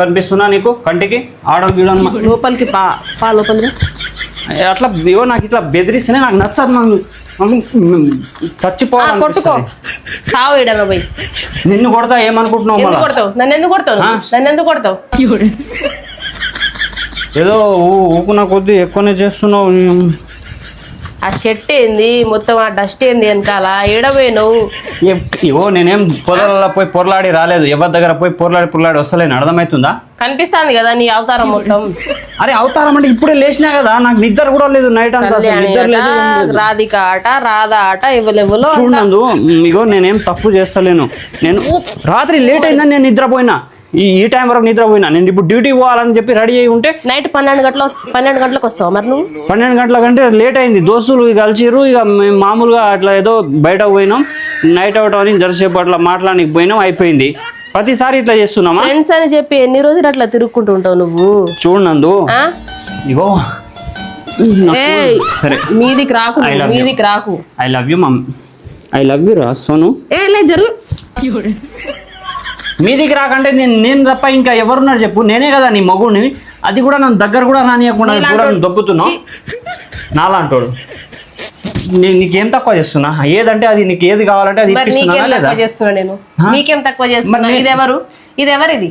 అనిపిస్తున్నా నీకు? కంటికి? ఆడం గీయడం మా- లోపలికి పా పా లోపలికి అట్లా ఇగో నాకు ఇట్లా బెదిరిస్తేనే నాకు నచ్చదు నాకు. చచ్చిపోవాలి కొట్టుకో. సావు ఏడన్నా పోయి. నిన్ను కొడతా ఏమనుకుంటున్నావు ఎందుకు? కొడతావు? నన్ను ఎందుకు కొడతావు? నన్ను ఎందుకు కొడతావు? ఏదో ఊ- ఊకున్న కొద్దీ ఎక్కువనే చేస్తున్నావు. ఆ షర్ట్ ఏంది? మొత్తం ఆ డస్ట్ ఏంది వెనకాల? ఏడపోయినావు ఇగో నేనేం పొలాలలో పోయి పొరలాడి రాలేదు. ఎవరి దగ్గర పోయి పొరలాడి పొరలాడి వస్తలేను. అర్థమవుతుందా? కనిపిస్తాంది కదా నీ అవతారం మొత్తం. అరే అవతారం అంటే ఇప్పుడే లేచినా కదా? నాకు నిద్ర కూడా లేదు నైట్ అంతా అసలు. కళ్యాణి నిద్ర ఆట లేదు రాధిక ఆట రాధా ఆట ఎవరెవరో చూడందు ఇగో నేనేం తప్పు చేస్తలేను. నేను రాత్రి లేట్ అయిందని నేను నిద్రపోయినా. ఈ ఈ టైం వరకు నిద్రపోయినా నేను ఇప్పుడు డ్యూటీ పోవాలని చెప్పి రెడీ అయి ఉంటే నైట్ పన్నెండు గంటల పన్నెండు గంటలకు వస్తావు మరి నువ్వు? పన్నెండు గంటల కంటే లేట్ అయింది. దోస్తులు కలిసిర్రు. ఇక మేము మామూలుగా అట్లా ఏదో బయటకు పోయినాం. నైట్ అవుట్ అని జరసేపు అట్లా మాట్లాడానికి పోయినాం. అయిపోయింది. ప్రతిసారి ఇట్లా చేస్తున్నామా? ఫ్రెండ్స్ అని చెప్పి ఎన్ని రోజులు అట్లా తిరుక్కుంటూ ఉంటావు నువ్వు? చూడందు ఆ? ఇగో. సరే. మీదికి రాకు I నువ్వు, love you. మీదికి రాకు. I love you mum I love you రా సోను. ఏ లే జరుగు మీదికి రాకంటే నేను నేను తప్ప ఇంకా ఎవరున్నారు చెప్పు. నేనే కదా నీ మగుడిని. అది కూడా నన్ను దగ్గర కూడా రానియకుండా దూరం దొబ్బుతున్నావు. నాలాంటోడు నీ నీకేం తక్కువ చేస్తున్నా? ఏదంటే అది నీకు ఏది కావాలంటే అది ఇప్పిస్తున్నా లేదా? చేస్తున్నా నేను? నీకేం తక్కువ చేస్తున్నా? ఇది ఎవరు ఇది ఎవరిది